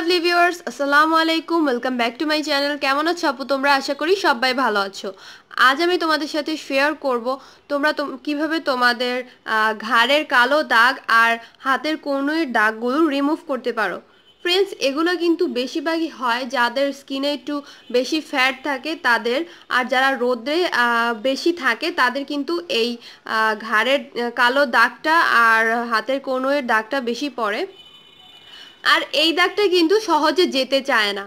Lovely viewers আসসালামু আলাইকুম welcome back to my channel কেমন আছো আপু? তোমরা আশা করি সবাই ভালো আছো। আজ আমি তোমাদের সাথে শেয়ার করব তোমরা কীভাবে তোমাদের ঘাড়ের কালো দাগ আর হাতের কনুইয়ের দাগগুলো রিমুভ করতে পারো। ফ্রেন্ডস এগুলো কিন্তু বেশিরভাগই হয় যাদের স্কিনে একটু বেশি ফ্যাট থাকে তাদের, আর যারা রোদে বেশি থাকে তাদের কিন্তু এই ঘাড়ের কালো দাগটা আর হাতের কনুইয়ের দাগটা বেশি পড়ে। আর এই দাগটা কিন্তু সহজে যেতে চায় না।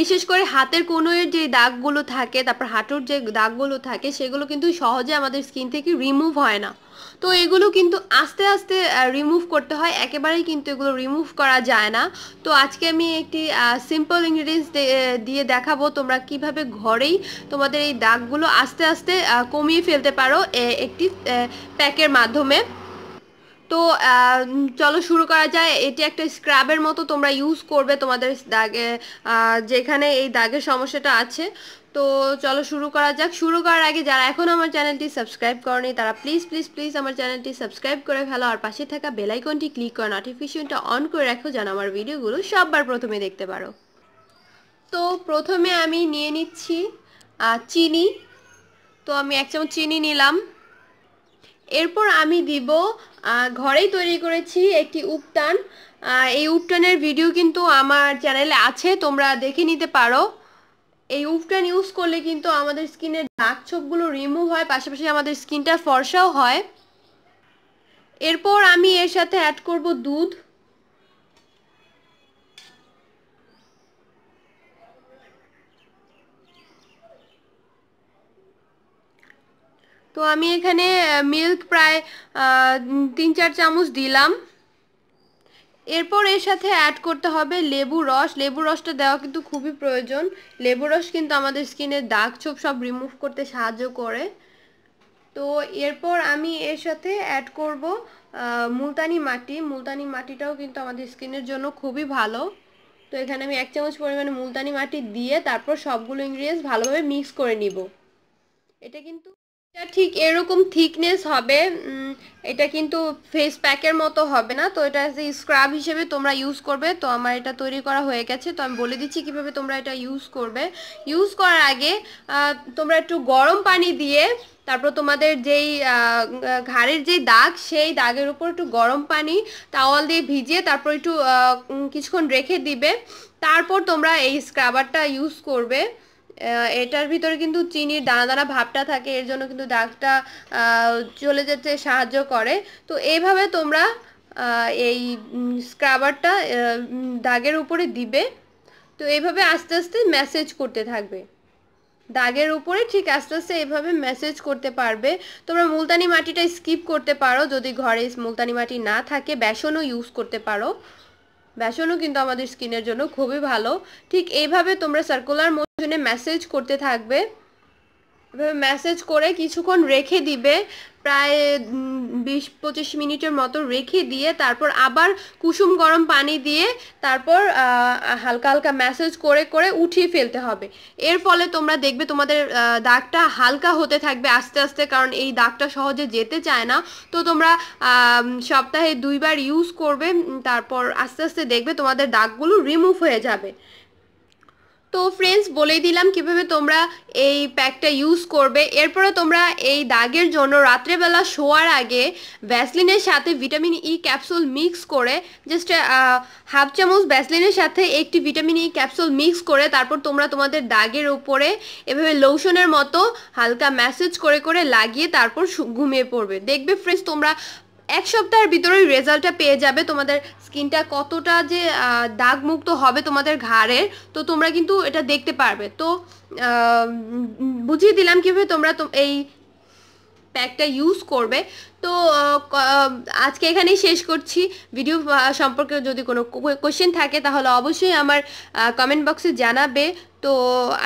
বিশেষ করে হাতের কনুইয়ের যে দাগগুলো থাকে, তারপর হাঁটুর যে দাগগুলো থাকে, সেগুলো কিন্তু সহজে আমাদের স্কিন থেকে রিমুভ হয় না। তো এগুলো কিন্তু আস্তে আস্তে রিমুভ করতে হয়। একেবারেই কিন্তু এগুলো রিমুভ করা যায় না। তো আজকে আমি একটি সিম্পল ইনগ্রিডিয়েন্টস দিয়ে দেখাবো তোমরা কীভাবে ঘরেই তোমাদের এই দাগগুলো আস্তে আস্তে কমিয়ে ফেলতে পারো একটি প্যাকের মাধ্যমে। তো চলো শুরু করা যায়। এটি একটা স্ক্রাবের মতো তোমরা ইউজ করবে তোমাদের দাগে যেখানে এই দাগের সমস্যাটা আছে। তো, চলো শুরু করা যাক। শুরু করার আগে যারা এখন আমার চ্যানেলটি সাবস্ক্রাইব করনি, তারা প্লিজ প্লিজ প্লিজ আমার চ্যানেলটি সাবস্ক্রাইব করে ফেলো আর পাশে থাকা বেল আইকনটি ক্লিক করে নোটিফিকেশনটা অন করে রাখো যেন আমার ভিডিওগুলো সববার প্রথমে দেখতে পারো। তো, প্রথমে আমি নিয়ে নিচ্ছি চিনি। তো, আমি এক চামচ চিনি নিলাম। এরপর আমি দিব ঘরেই তৈরি করেছি একটি উপটান। এই উপটানের ভিডিও কিন্তু আমার চ্যানেলে আছে, তোমরা দেখে নিতে পারো। এই উপটান ইউজ করলে কিন্তু আমাদের স্কিনের দাগ ছোপগুলো রিমুভ হয়, পাশাপাশি আমাদের স্কিনটা ফর্সাও হয়। এরপর আমি এর সাথে অ্যাড করব দুধ। তো আমি এখানে মিল্ক প্রায় তিন চার চামচ দিলাম। এরপর এর সাথে অ্যাড করতে হবে লেবু রস। লেবু রসটা দেওয়া কিন্তু খুবই প্রয়োজন। লেবু রস কিন্তু আমাদের স্কিনের দাগ ছোপ সব রিমুভ করতে সাহায্য করে। তো এরপর আমি এর সাথে অ্যাড করব মুলতানি মাটি। মুলতানি মাটিটাও কিন্তু আমাদের স্কিনের জন্য খুবই ভালো। তো এখানে আমি এক চামচ পরিমাণে মুলতানি মাটি দিয়ে তারপর সবগুলো ইনগ্রিডিয়েন্টস ভালোভাবে মিক্স করে নিব। এটা কিন্তু এটা ঠিক এরকম থিকনেস হবে এটা কিন্তু ফেস প্যাকের মতো হবে না। তো এটা যে স্ক্রাব হিসেবে তোমরা ইউজ করবে। তো আমার এটা তৈরি করা হয়ে গেছে। তো আমি বলে দিচ্ছি কীভাবে তোমরা এটা ইউজ করবে। ইউজ করার আগে তোমরা একটু গরম পানি দিয়ে, তারপর তোমাদের যেই ঘাড়ের যেই দাগ, সেই দাগের উপর একটু গরম পানি টাওয়াল দিয়ে ভিজিয়ে তারপর একটু কিছুক্ষণ রেখে দিবে। তারপর তোমরা এই স্ক্রাবারটা ইউজ করবে। এটার ভিতরে কিন্তু চিনির দানা দানা ভাবটা থাকে, এর জন্য কিন্তু দাগটা চলে যেতে সাহায্য করে। তো এইভাবে তোমরা এই স্ক্রাবারটা দাগের উপরে দিবে। তো এইভাবে আস্তে আস্তে মেসেজ করতে থাকবে। দাগের উপরে ঠিক আস্তে আস্তে এভাবে মেসেজ করতে পারবে। তোমরা মুলতানি মাটিটা স্কিপ করতে পারো, যদি ঘরে মুলতানি মাটি না থাকে, বেসনও ইউজ করতে পারো। বেসনও কিন্তু আমাদের স্কিনের জন্য খুবই ভালো। ঠিক এইভাবে তোমরা সার্কুলার মোশনে মেসেজ করতে থাকবে। এভাবে মেসেজ করে কিছুক্ষণ রেখে দিবে। প্রায় বিশ, পঁচিশ মিনিটের মতো রেখে দিয়ে তারপর আবার কুসুম গরম পানি দিয়ে তারপর হালকা হালকা ম্যাসেজ করে করে উঠিয়ে ফেলতে হবে। এর ফলে তোমরা দেখবে তোমাদের দাগটা হালকা হতে থাকবে আস্তে আস্তে, কারণ এই দাগটা সহজে যেতে চায় না। তো তোমরা সপ্তাহে দুইবার ইউজ করবে তারপর আস্তে আস্তে দেখবে তোমাদের দাগগুলো রিমুভ হয়ে যাবে। তো ফ্রেন্ডস বলেই দিলাম কীভাবে তোমরা এই প্যাকটা ইউজ করবে। এরপরে তোমরা এই দাগের জন্য রাত্রেবেলা শোয়ার আগে ভ্যাসলিনের সাথে ভিটামিন ই ক্যাপসুল মিক্স করে জাস্ট হাফ চামচ ভ্যাসলিনের সাথে একটি ভিটামিন ই ক্যাপসুল মিক্স করে তারপর তোমরা তোমাদের দাগের উপরে এভাবে লোশনের মতো হালকা ম্যাসেজ করে করে লাগিয়ে তারপর ঘুমিয়ে পড়বে। দেখবে ফ্রেন্ডস তোমরা এক সপ্তাহের ভিতরেই রেজাল্টটা পেয়ে যাবে তোমাদের স্কিনটা কতটা যে দাগমুক্ত হবে তোমাদের ঘাড়ের, তো তোমরা কিন্তু এটা দেখতে পারবে। তো বুঝিয়ে দিলাম কীভাবে তোমরা এই প্যাকটা ইউজ করবে। তো আজকে এখানেই শেষ করছি। ভিডিও সম্পর্কে যদি কোনো কোয়েশ্চেন থাকে তাহলে অবশ্যই আমার কমেন্ট বক্সে জানাবে। তো,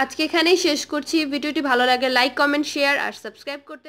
আজকে এখানেই শেষ করছি। ভিডিওটি ভালো লাগে লাইক কমেন্ট শেয়ার আর সাবস্ক্রাইব করতে